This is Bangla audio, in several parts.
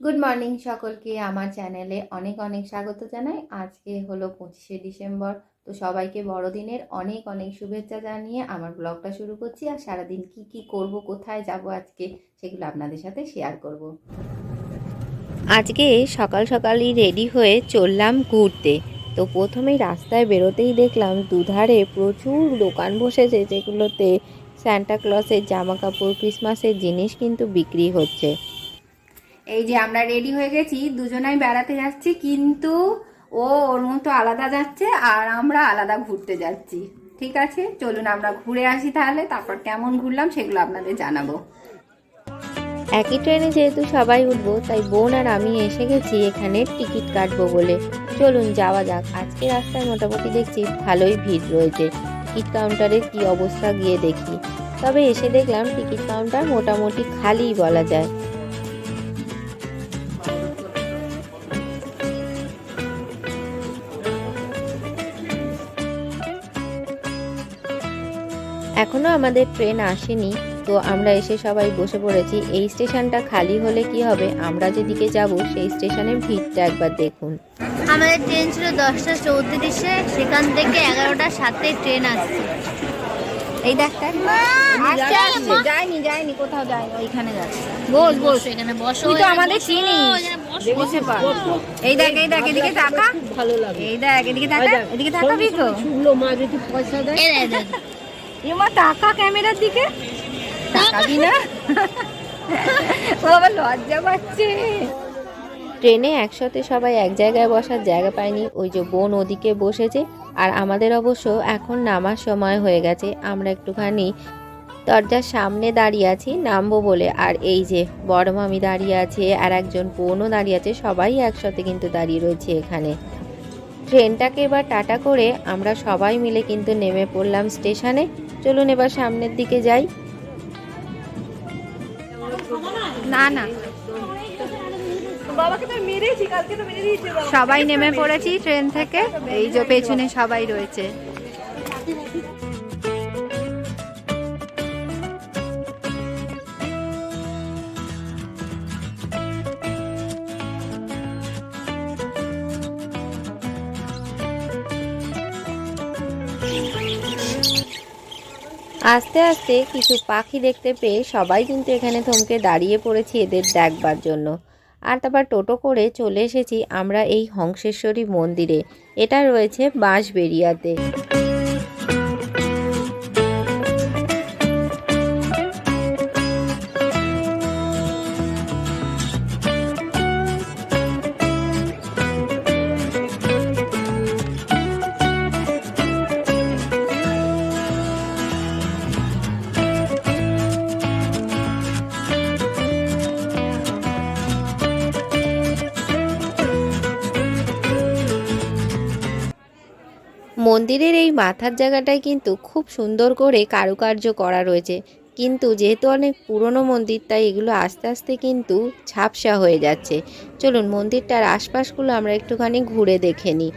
গুড মর্নিং সকলকে, আমার চ্যানেলে অনেক অনেক স্বাগত জানাই। আজকে হলো পঁচিশে ডিসেম্বর, তো সবাইকে বড়দিনের অনেক অনেক শুভেচ্ছা জানিয়ে আমার ব্লগটা শুরু করছি। আর সারাদিন কি কি করব, কোথায় যাব আজকে, সেগুলো আপনাদের সাথে শেয়ার করব। আজকে সকাল সকালই রেডি হয়ে চললাম ঘুরতে। তো প্রথমেই রাস্তায় বেরোতেই দেখলাম দুধারে প্রচুর দোকান বসেছে, যেগুলোতে স্যান্টা ক্লসের জামা কাপড় ক্রিসমাসের জিনিস কিন্তু বিক্রি হচ্ছে। এই যে আমরা রেডি হয়ে গেছি, দুজনাই বেড়াতে যাচ্ছি, কিন্তু ও ওর মতো আলাদা যাচ্ছে আর আমরা আলাদা ঘুরতে যাচ্ছি। ঠিক আছে? চলুন আমরা ঘুরে আসি তাহলে, তারপর কেমন ঘুরলাম সেগুলো আপনাদের জানাব। একই ট্রেনে যেহেতু সবাই উঠবো, তাই বোন আর আমি এসে গেছি এখানে টিকিট কাটবো বলে। চলুন যাওয়া যাক, আজকে রাস্তায় মোটামুটি দেখছি ভালোই ভিড় রয়েছে। টিকিট কাউন্টারের কি অবস্থা গিয়ে দেখি। তবে এসে দেখলাম টিকিট কাউন্টার মোটামুটি খালিই বলা যায়। এখনও আমাদের ট্রেন আসেনি তো আমরা এসে সবাই বসে পড়েছি। এই স্টেশনটা খালি হলে কি হবে? আমরা যেদিকে যাব সেই স্টেশনের ভিড়টা একবার দেখুন। আমাদের ট্রেন ছিল দশটা চৌত্রিশে সেখান থেকে এগারোটা সাতে ট্রেন আসছে। এই যায়নি যায়নি কোথাও যায়নি ওইখানে যাচ্ছে। বস বস। এখানে বসো তুই তো আমাদের চিনিস। এই দেখ এই দেখ এদিকে তাকা। ভালো লাগে। এই দেখ এদিকে তাকা এদিকে তাকাবি তো। মা যদি পয়সা দেয়। টাকা ক্যামেরার দিকে? না? ও আবার লজ্জা পাচ্ছে। ট্রেনে একসাথে সবাই এক জায়গায় বসার জায়গা পায়নি। ওই যে বোন ওদিকে বসেছে। আর আমাদের অবশ্য এখন নামার সময় হয়ে গেছে। আমরা একটুখানি দরজার সামনে দাঁড়িয়ে আছি, নামবো বলে। আর এই যে বড় মামি দাঁড়িয়ে আছে আর একজন বোনও দাঁড়িয়ে আছে, সবাই একসাথে কিন্তু দাঁড়িয়ে রয়েছে এখানে। ট্রেনটাকে এবার টাটা করে আমরা সবাই মিলে কিন্তু নেমে পড়লাম স্টেশনে। চলুন এবার সামনের দিকে যাই। না না। সবাই নেমে পড়েছি ট্রেন থেকে এই যে পেছনে সবাই রয়েছে। আস্তে আস্তে কিছু পাখি দেখতে পেয়ে সবাই কিন্তু এখানে থমকে দাঁড়িয়ে পড়েছি এদের দেখবার জন্য। আর তারপর টোটো করে চলে এসেছি আমরা এই হংসেশ্বরী মন্দিরে। এটা রয়েছে বাঁশবেরিয়াতে মন্দিরের এই মাথার জায়গাটায় কিন্তু খুব সুন্দর করে কারুকার্য করা রয়েছে। কিন্তু যেহেতু অনেক পুরনো মন্দির, তাই এগুলো আস্তে আস্তে কিন্তু ঝাপসা হয়ে যাচ্ছে। চলুন মন্দিরটার আশপাশগুলো আমরা একটুখানি ঘুরে দেখে নিই।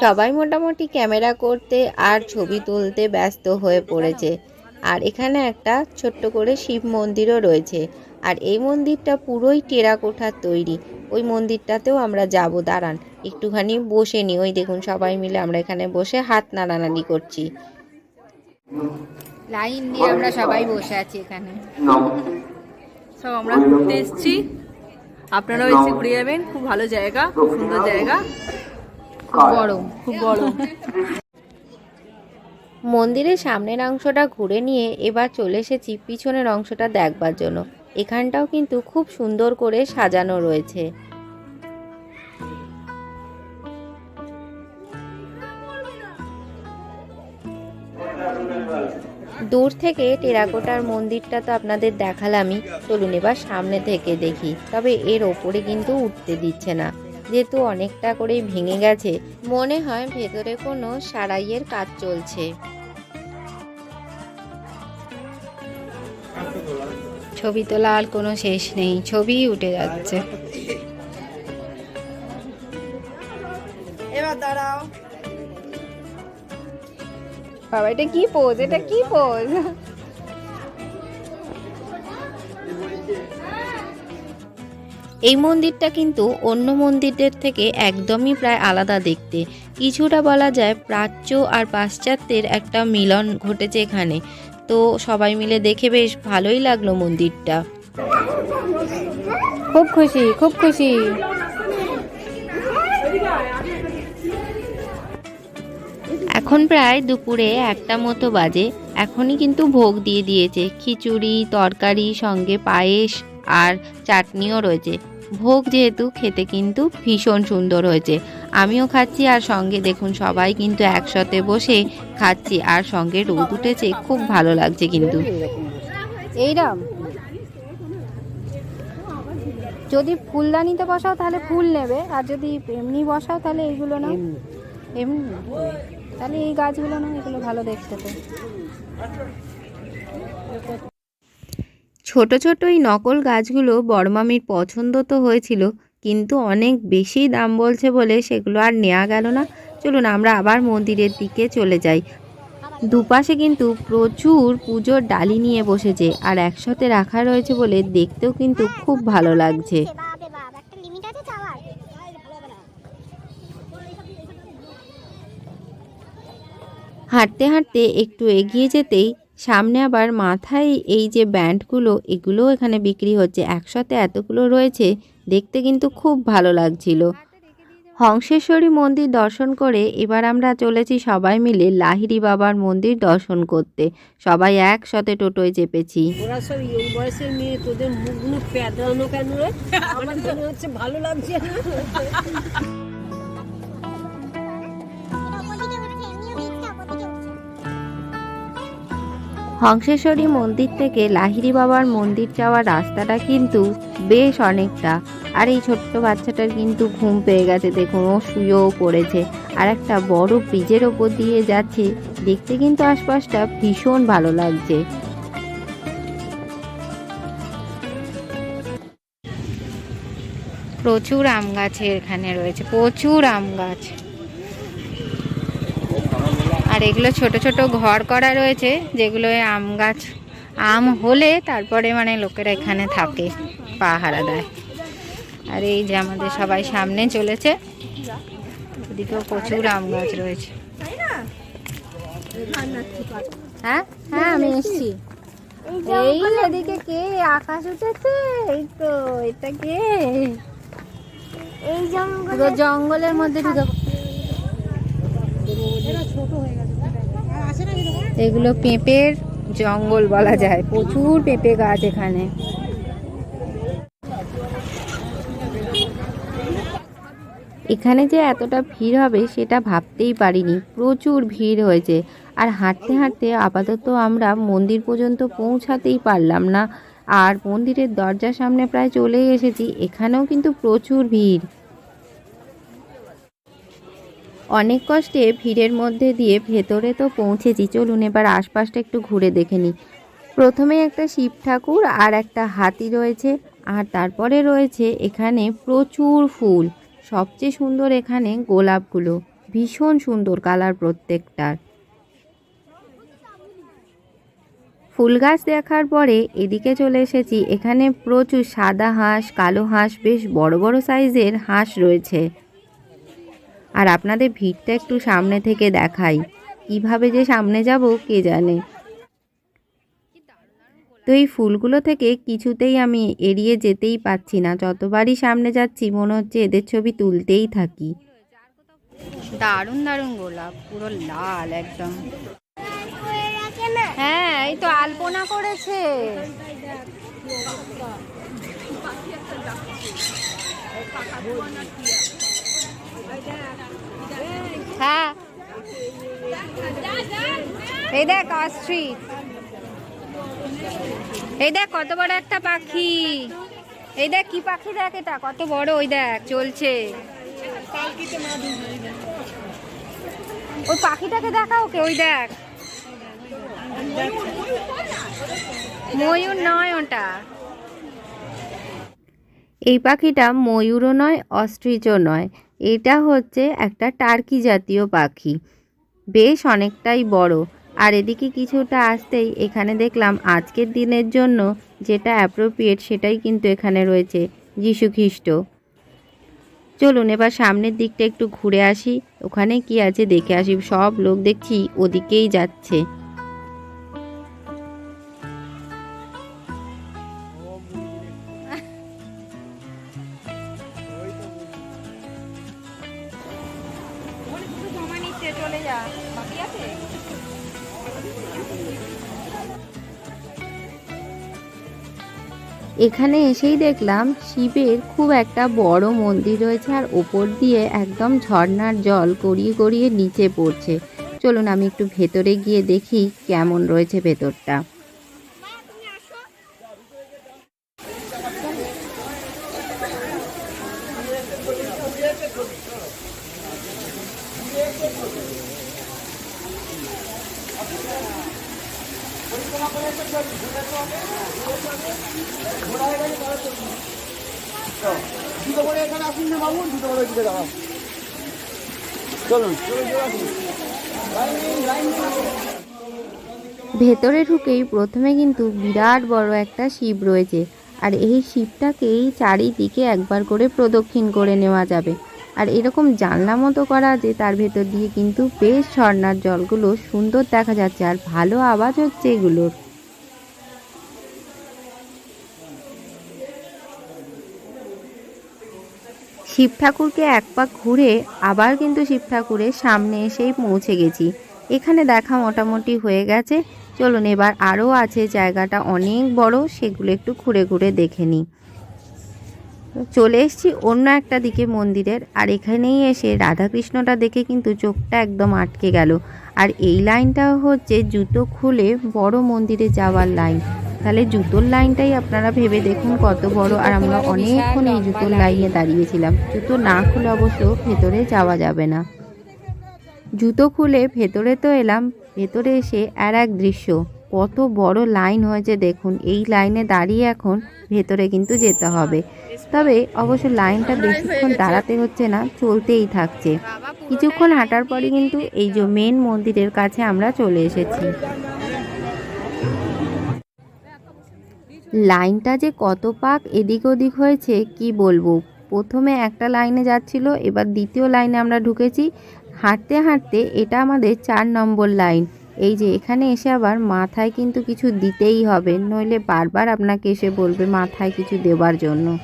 সবাই মোটামুটি ক্যামেরা করতে আর ছবি তুলতে ব্যস্ত হয়ে পড়েছে। আর এখানে একটা ছোট্ট করে শিব মন্দিরও রয়েছে। আর এই মন্দিরটা পুরোই টেরাকোঠার তৈরি। ওই মন্দিরটাতেও আমরা যাব দাঁড়ান। একটুখানি বসে নি। ওই দেখুন সবাই মিলে আমরা এখানে বসে হাত নাড়ানাড়ি করছি। লাইন দিয়ে আমরা সবাই বসে আছি এখানে। সব আমরা ঘুরতে এসেছি। আপনারাও এসে ঘুরে যাবেন। খুব ভালো জায়গা খুব সুন্দর জায়গা। খুব গরম খুব গরম। মন্দিরের সামনের অংশটা ঘুরে নিয়ে এবার চলে এসেছি পিছনের অংশটা দেখবার জন্য। এখানটাও কিন্তু খুব সুন্দর করে সাজানো রয়েছে। দূর থেকে টেরাকোটার মন্দিরটা তো আপনাদের দেখালামই। চলুন এবার সামনে থেকে দেখি। তবে এর ওপরে কিন্তু উঠতে দিচ্ছে না। যেহেতু অনেকটা করেই ভেঙে গেছে, মনে হয় ভেতরে কোনো সারাইয়ের কাজ চলছে। ছবি তোলা আর কোনো শেষ নেই ছবি উঠে যাচ্ছে। বাবা এটা কি পোজ এটা কি পোজ এই মন্দিরটা কিন্তু অন্য মন্দিরদের থেকে একদমই প্রায় আলাদা দেখতে। কিছুটা বলা যায় প্রাচ্য আর পাশ্চাত্যের একটা মিলন ঘটেছে এখানে। তো সবাই মিলে দেখে বেশ ভালোই লাগল মন্দিরটা। খুব খুশি খুব খুশি। এখন প্রায় দুপুরে একটা মতো বাজে এখনই কিন্তু ভোগ দিয়ে দিয়েছে খিচুড়ি তরকারি সঙ্গে পায়েস আর চাটনিও রয়েছে। ভোগ যেহেতু খেতে কিন্তু ভীষণ সুন্দর হয়েছে। আমিও খাচ্ছি আর সঙ্গে দেখুন সবাই কিন্তু একসাথে বসে খাচ্ছি আর সঙ্গে রোদ উঠেছে খুব ভালো লাগছে কিন্তু। এইরাম। যদি ফুলদানিতে বসাও তাহলে ফুল নেবে আর যদি এমনি বসাও তাহলে এইগুলো না এমনি। তাহলে এই গাছগুলো না এগুলো ভালো দেখতে তো। ছোট ছোট এই নকল গাছগুলো বড়মামির পছন্দ তো হয়েছিল কিন্তু অনেক বেশি দাম বলছে বলে সেগুলো আর নেওয়া গেল না। চলুন আমরা আবার মন্দিরের দিকে চলে যাই। দুপাশে কিন্তু প্রচুর পুজোর ডালি নিয়ে বসেছে আর একসাথে রাখা রয়েছে বলে দেখতেও কিন্তু খুব ভালো লাগছে। হাঁটতে হাঁটতে একটু এগিয়ে যেতেই সামনে আবার মাথায় এই যে ব্যান্ডগুলো, এগুলোও এখানে বিক্রি হচ্ছে। একসাথে এতগুলো রয়েছে, দেখতে কিন্তু খুব ভালো লাগছিল। হংসেশ্বরী মন্দির দর্শন করে এবার আমরা চলেছি সবাই মিলে লাহিড়ি বাবার মন্দির দর্শন করতে। সবাই একসাথে টোটোয় চেপেছি। ওরা সব বয়সের মেয়ে, তোদের প্যাদানো কেন আমার মনে হচ্ছে ভালো লাগছে হংসেশ্বরী মন্দির থেকে লাহিড়ি বাবার মন্দির যাওয়ার রাস্তাটা কিন্তু বেশ অনেকটা। আর এই ছোট্ট বাচ্চাটার কিন্তু ঘুম পেয়ে গেছে, দেখুন, ও শুয়েও পড়েছে। আর একটা বড় ব্রিজের ওপর দিয়ে যাচ্ছে, দেখতে কিন্তু আশপাশটা ভীষণ ভালো লাগছে। প্রচুর আম গাছের এখানে রয়েছে, প্রচুর আম গাছ। আর এগুলো ছোট ছোট ঘর করা রয়েছে যেগুলো আম গাছ আম হলে তারপরে মানে লোকেরা এখানে থাকে পাহারা দেয়। আর এই যে আমাদের সবাই সামনে চলেছে ওদিকেও প্রচুর আম গাছ রয়েছে। হ্যাঁ? হ্যাঁ আমি এসছি। এই এদিকে কে? আকাশ উঠেছে? এই তো এটা কে? এই জঙ্গলের মধ্যে ঢুকে এগুলো পেঁপের জঙ্গল বলা যায়। প্রচুর পেঁপে গাছ এখানে। এখানে যে এতটা ভিড় হবে সেটা ভাবতেই পারিনি। প্রচুর ভিড় হয়েছে। আর হাঁটতে হাঁটতে আপাতত আমরা মন্দির পর্যন্ত পৌঁছাতেই পারলাম না। আর মন্দিরের দরজার সামনে প্রায় চলেই এসেছি। এখানেও কিন্তু প্রচুর ভিড়। অনেক কষ্টে ভিড়ের মধ্যে দিয়ে ভেতরে তো পৌঁছেছি। চলুন এবার আশপাশটা একটু ঘুরে দেখে নিই। প্রথমে একটা শিব ঠাকুর আর একটা হাতি রয়েছে আর তারপরে রয়েছে এখানে প্রচুর ফুল। সবচেয়ে সুন্দর এখানে গোলাপগুলো। ভীষণ সুন্দর কালার প্রত্যেকটার। ফুল গাছ দেখার পরে এদিকে চলে এসেছি। এখানে প্রচুর সাদা হাঁস, কালো হাঁস, বেশ বড় বড় সাইজের হাঁস রয়েছে। আর আপনাদের ভিড়টা একটু সামনে থেকে দেখাই। কীভাবে যে সামনে যাব, কে জানে? তো এই ফুলগুলো থেকে কিছুতেই আমি এড়িয়ে যেতেই পাচ্ছি না। যতবারই সামনে যাচ্ছি, মনে হচ্ছে এদের ছবি তুলতেই থাকি। দারুণ দারুণ গোলাপ, পুরো লাল একদম। হ্যাঁ এই তো আলপনা করেছে। হ্যাঁ। এই দেখ অস্ট্রিচ এই দেখ, কত বড় একটা পাখি। এই দেখ, কি পাখি দেখ এটা? কত বড়, ওই দেখ, চলছে। ওই পাখিটাকে দেখা ওকে, ওই দেখ। ময়ূর নয় ওটা। এই পাখিটা ময়ূরও নয় অস্ট্রিচও নয়। এটা হচ্ছে একটা টার্কি জাতীয় পাখি। বেশ অনেকটাই বড়। আর এদিকে কিছুটা আসতেই এখানে দেখলাম আজকের দিনের জন্য যেটা অ্যাপ্রোপ্রিয়েট সেটাই কিন্তু এখানে রয়েছে খ্রিস্ট চলুন এবার সামনের দিকটা একটু ঘুরে আসি। ওখানে কি আছে দেখে আসি। সব লোক দেখছি ওদিকেই যাচ্ছে। এখানে এসেই দেখলাম শিবের খুব একটা বড় মন্দির রয়েছে আর ওপর দিয়ে একদম ঝর্নার জল গড়িয়ে গড়িয়ে নিচে পড়ছে। চলুন আমি একটু ভেতরে গিয়ে দেখি কেমন রয়েছে ভেতরটা। ভেতরে ঢুকেই প্রথমে কিন্তু বিরাট বড় একটা শিব রয়েছে, আর এই শিবটাকেই চারিদিকে একবার করে প্রদক্ষিণ করে নেওয়া যাবে। আর এরকম জানলা মতো করা আছে, তার ভেতর দিয়ে কিন্তু বেশ ঝর্ণার জলগুলো সুন্দর দেখা যাচ্ছে, আর ভালো আওয়াজ হচ্ছে এগুলোর। শিব ঠাকুরকে এক পাক ঘুরে আবার কিন্তু শিব ঠাকুরের সামনে এসেই পৌঁছে গেছি। এখানে দেখা মোটামুটি হয়ে গেছে। চলুন এবার আরও আছে জায়গাটা অনেক বড়, সেগুলো একটু ঘুরে ঘুরে দেখে নিই। চলে এসেছি অন্য একটা দিকে মন্দিরের, আর এখানেই এসে রাধাকৃষ্ণটা দেখে কিন্তু চোখটা একদম আটকে গেল। আর এই লাইনটা হচ্ছে জুতো খুলে বড় মন্দিরে যাওয়ার লাইন। তাহলে জুতোর লাইনটাই আপনারা ভেবে দেখুন কত বড়। আর আমরা অনেকক্ষণ এই জুতোর লাইনে দাঁড়িয়েছিলাম জুতো না খুলে অবশ্য ভেতরে যাওয়া যাবে না। জুতো খুলে ভেতরে তো এলাম। ভেতরে এসে আর এক দৃশ্য। কত বড় লাইন হয়েছে দেখুন। এই লাইনে দাঁড়িয়ে এখন ভেতরে কিন্তু যেতে হবে। তবে অবশ্য লাইনটা বেশিক্ষণ দাঁড়াতে হচ্ছে না, চলতেই থাকছে। কিছুক্ষণ হাঁটার পরে কিন্তু এই যে মেন মন্দিরের কাছে আমরা চলে এসেছি। লাইনটা যে কত পাক এদিক ওদিক হয়েছে, কি বলব? প্রথমে একটা লাইনে যাচ্ছিল, এবার দ্বিতীয় লাইনে আমরা ঢুকেছি। হাঁটতে হাঁটতে এটা আমাদের চার নম্বর লাইন। এই যে এখানে এসে আবার মাথায় কিন্তু কিছু দিতেই হবে, নইলে বারবার আপনাকে এসে বলবে মাথায় কিছু দেওয়ার জন্য।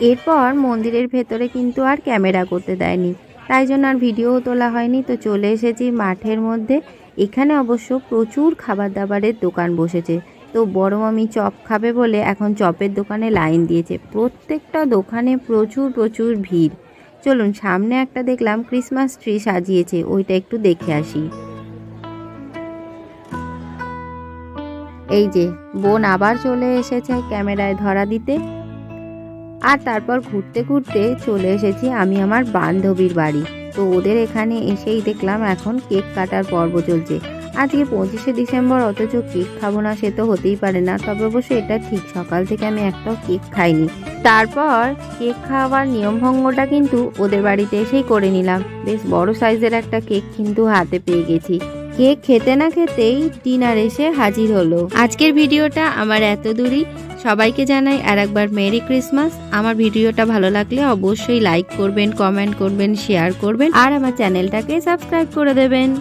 এরপর মন্দিরের ভেতরে কিন্তু আর ক্যামেরা করতে দেয়নি। তাই জন্য আর ভিডিও তোলা হয়নি। তো চলে এসেছি মাঠের মধ্যে। এখানে অবশ্য প্রচুর খাবার দাবারের দোকান বসেছে। তো বড় মামি চপ খাবে বলে এখন চপের দোকানে লাইন দিয়েছে। প্রত্যেকটা দোকানে প্রচুর প্রচুর ভিড়। চলুন, সামনে একটা দেখলাম ক্রিসমাস ট্রি সাজিয়েছে, ওইটা একটু দেখে আসি। এই যে, বোন আবার চলে এসেছে ক্যামেরায় ধরা দিতে। আর তারপর ঘুরতে ঘুরতে চলে এসেছি আমি আমার বান্ধবীর বাড়ি। তো ওদের এখানে এসেই দেখলাম এখন কেক কাটার পর্ব চলছে। আজকে পঁচিশে ডিসেম্বর, অথচ কেক খাব না সে তো হতেই পারে না। তবে অবশ্য এটা ঠিক, সকাল থেকে আমি একটাও কেক খাইনি। তারপর কেক খাওয়ার নিয়মভঙ্গটা কিন্তু ওদের বাড়িতে এসেই করে নিলাম। বেশ বড় সাইজের একটা কেক কিন্তু হাতে পেয়ে গেছি। কেক খেতে না খেতেই ডিনার এসে হাজির হলো। আজকের ভিডিওটা আমার এত দূরই। সবাইকে জানাই আর একবার মেরি ক্রিসমাস। আমার ভিডিওটা ভালো লাগলে অবশ্যই লাইক করবেন, কমেন্ট করবেন, শেয়ার করবেন। আর আমার চ্যানেলটাকে সাবস্ক্রাইব করে দেবেন।